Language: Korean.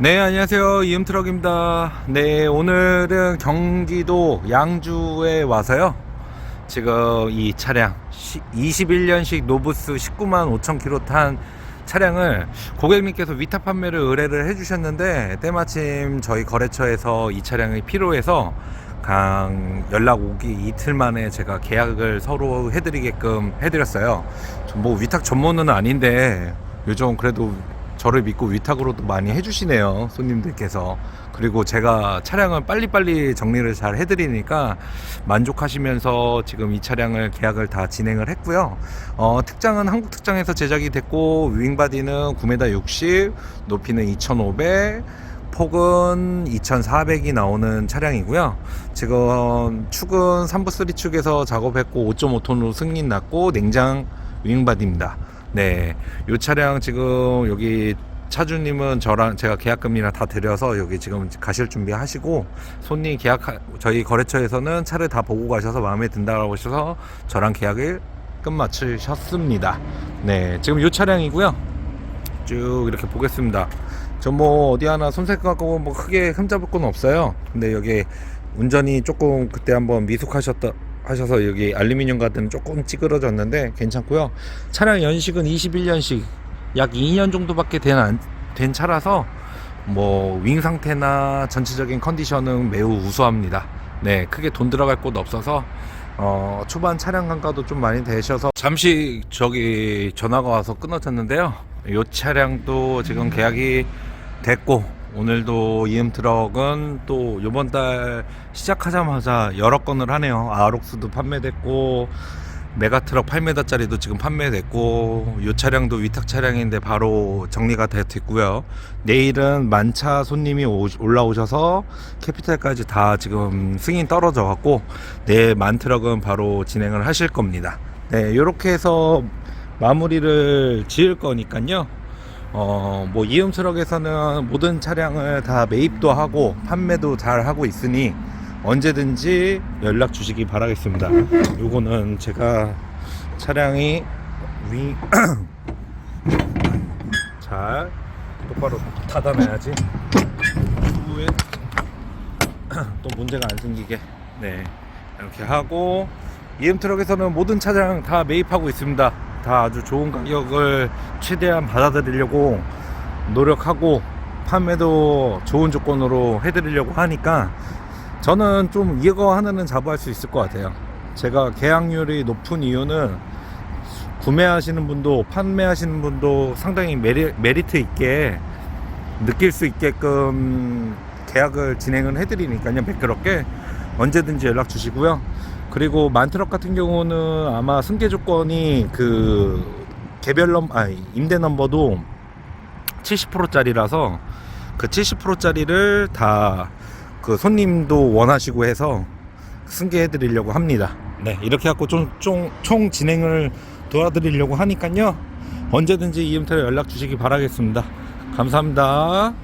네, 안녕하세요. 이음트럭입니다. 네, 오늘은 경기도 양주에 와서요. 지금 이 차량 21년식 노브스 19만 5천 킬로 탄 차량을 고객님께서 위탁 판매를 의뢰를 해주셨는데 때마침 저희 거래처에서 이 차량이 필요해서 강 연락 오기 이틀 만에 제가 계약을 서로 해드리게끔 해드렸어요. 전뭐 위탁 전문은 아닌데 요즘 그래도 저를 믿고 위탁으로도 많이 해주시네요 손님들께서 그리고 제가 차량을 빨리빨리 정리를 잘 해드리니까 만족하시면서 지금 이 차량을 계약을 다 진행을 했고요 어, 특장은 한국 특장에서 제작이 됐고 윙바디는 9m 60 높이는 2500 폭은 2400이 나오는 차량이고요. 지금 축은 3부 3축에서 작업했고 5.5톤으로 승인 났고 냉장 윙바디입니다. 네, 이 차량 지금 여기 차주님은 저랑 제가 계약금이나 다 드려서 여기 지금 가실 준비 하시고 손님 계약 저희 거래처에서는 차를 다 보고 가셔서 마음에 든다고 하셔서 저랑 계약을 끝마치셨습니다. 네, 지금 이 차량이고요. 쭉 이렇게 보겠습니다. 저 뭐 어디 하나 손색 갖고 뭐 크게 흠잡을 건 없어요. 근데 여기 운전이 조금 그때 한번 미숙하셨다 하셔서 여기 알루미늄 가드는 조금 찌그러졌는데 괜찮고요. 차량 연식은 21년식 약 2년 정도밖에 된, 안- 된 차라서 뭐 윙 상태나 전체적인 컨디션은 매우 우수합니다. 네, 크게 돈 들어갈 곳 없어서 어, 초반 차량 단가도 좀 많이 되셔서 잠시 저기 전화가 와서 끊어졌는데요. 이 차량도 지금 계약이 됐고 오늘도 이음 트럭은 또 이번 달 시작하자마자 여러 건을 하네요. 아록스도 판매됐고 메가 트럭 8m짜리도 지금 판매됐고 이 차량도 위탁 차량인데 바로 정리가 돼- 됐고요. 내일은 만차 손님이 오- 올라오셔서 캐피탈까지 다 지금 승인 떨어져 갖고 내일 만 트럭은 바로 진행을 하실 겁니다. 네, 이렇게 해서 마무리를 지을 거니까요. 어, 뭐 이음 트럭에서는 모든 차량을 다 매입도 하고 판매도 잘 하고 있으니 언제든지 연락 주시기 바라겠습니다. 요거는 제가 차량이 위, 잘 똑바로 닫아놔야지. 후에 또 문제가 안 생기게. 네. 이렇게 하고 이음 트럭에서는 모든 차량 다 매입하고 있습니다. 다 아주 좋은 가격을 최대한 받아들이려고 노력하고 판매도 좋은 조건으로 해드리려고 하니까 저는 좀 이거 하나는 자부할 수 있을 것 같아요. 제가 계약률이 높은 이유는 구매하시는 분도 판매하시는 분도 상당히 메리, 메리트 있게 느낄 수 있게끔 계약을 진행을 해드리니까요. 매끄럽게 언제든지 연락 주시고요. 그리고 만트럭 같은 경우는 아마 승계 조건이 그 개별 넘 아니 임대 넘버도 70%짜리라서 그 70%짜리를 다 그 손님도 원하시고 해서 승계해 드리려고 합니다. 네, 이렇게 갖고 좀, 좀, 총 진행을 도와드리려고 하니까요. 언제든지 이음터에 연락 주시기 바라겠습니다. 감사합니다.